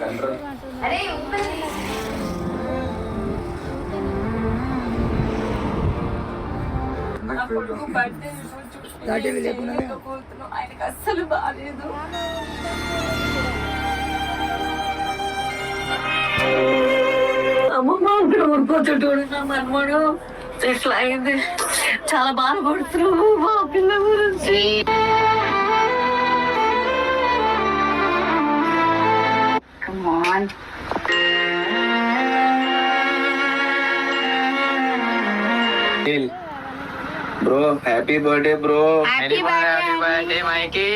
Control అరే ఆయనకు అస్సలు బాగాలేదు అమ్మమ్మ ఊరుకోచుడు నా మనమడు ఇట్లా అయింది చాలా బాధపడుతున్నావు మా పిల్ల గురించి bro happy birthday bro Happy birthday. Birthday మైకి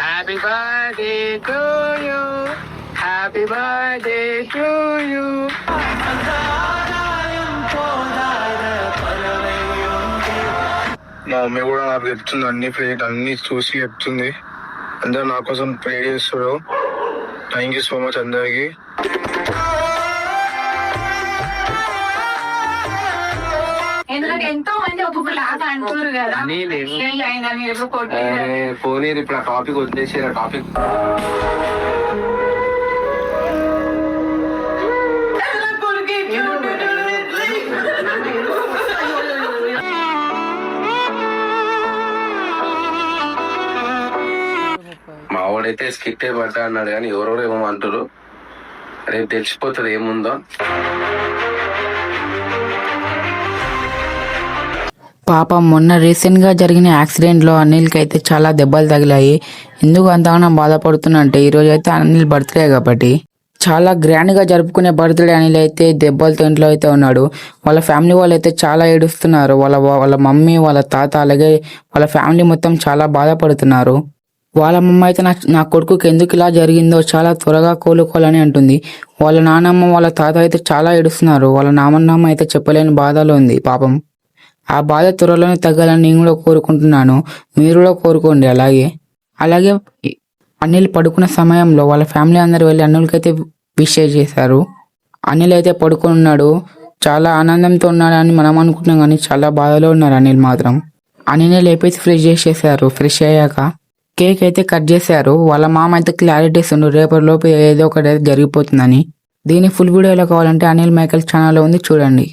happy birthday to you happy birthday to you మా మమ్మీ కూడా నాకు చెప్తుంది అన్ని ప్రే అన్ని చూసి చెప్తుంది. అందరు నా కోసం ప్రే చేస్తారు థ్యాంక్ యూ సో మచ్ అందరికి. ఎంతో మంది అంటున్నారు కదా. పోనీ ఇప్పుడు ఆ టాపిక్ వదిలేసి ఆ టాపిక్ వాడైతే స్కిట్ పడ్డా అన్నాడు కానీ ఎవరెవరు ఏమో అంటారు రేపు తెలిసిపోతుంది ఏముందో. పాపం మొన్న రీసెంట్గా జరిగిన యాక్సిడెంట్లో అనిల్కి అయితే చాలా దెబ్బలు తగిలాయి. ఎందుకు అంతగానో బాధపడుతున్నా అంటే ఈరోజు అయితే అనిల్ బర్త్డే కాబట్టి. చాలా గ్రాండ్గా జరుపుకునే బర్త్డే అనిల్ అయితే దెబ్బలతో ఇంట్లో అయితే ఉన్నాడు. వాళ్ళ ఫ్యామిలీ వాళ్ళు అయితే చాలా ఏడుస్తున్నారు. వాళ్ళ వాళ్ళ మమ్మీ వాళ్ళ తాత అలాగే వాళ్ళ ఫ్యామిలీ మొత్తం చాలా బాధపడుతున్నారు. వాళ్ళ అయితే నా నా కొడుకుకి ఎందుకు ఇలా జరిగిందో చాలా త్వరగా కోలుకోవాలని అంటుంది. వాళ్ళ నానమ్మ వాళ్ళ తాత అయితే చాలా ఏడుస్తున్నారు. వాళ్ళ నామన్నమ్మ అయితే చెప్పలేని బాధలో ఉంది పాపం. ఆ బాధ త్వరలోనే తగ్గాలని నేను కూడా కోరుకుంటున్నాను. మీరు కూడా కోరుకోండి అలాగే. అలాగే అనిల్ పడుకున్న సమయంలో వాళ్ళ ఫ్యామిలీ అందరు వెళ్ళి అనిల్కైతే విష్ చేశారు. అనిల్ అయితే పడుకొని ఉన్నాడు. చాలా ఆనందంతో ఉన్నాడని మనం అనుకుంటున్నాం కానీ చాలా బాధలో ఉన్నారు అనిల్ మాత్రం. అనిల్ లేపేసి ఫ్రెష్ చేసేసారు ఫ్రెష్ అయ్యాక కేక్ అయితే కట్ చేశారు. వాళ్ళ మామ అయితే క్లారిటీ ఇస్తుండ్రు రేపటి లోపు ఏదో ఒకటి అయితే జరిగిపోతుందని. దీని ఫుల్ వీడియోలో కావాలంటే అనిల్ మైకల్ ఛానల్లో ఉంది చూడండి.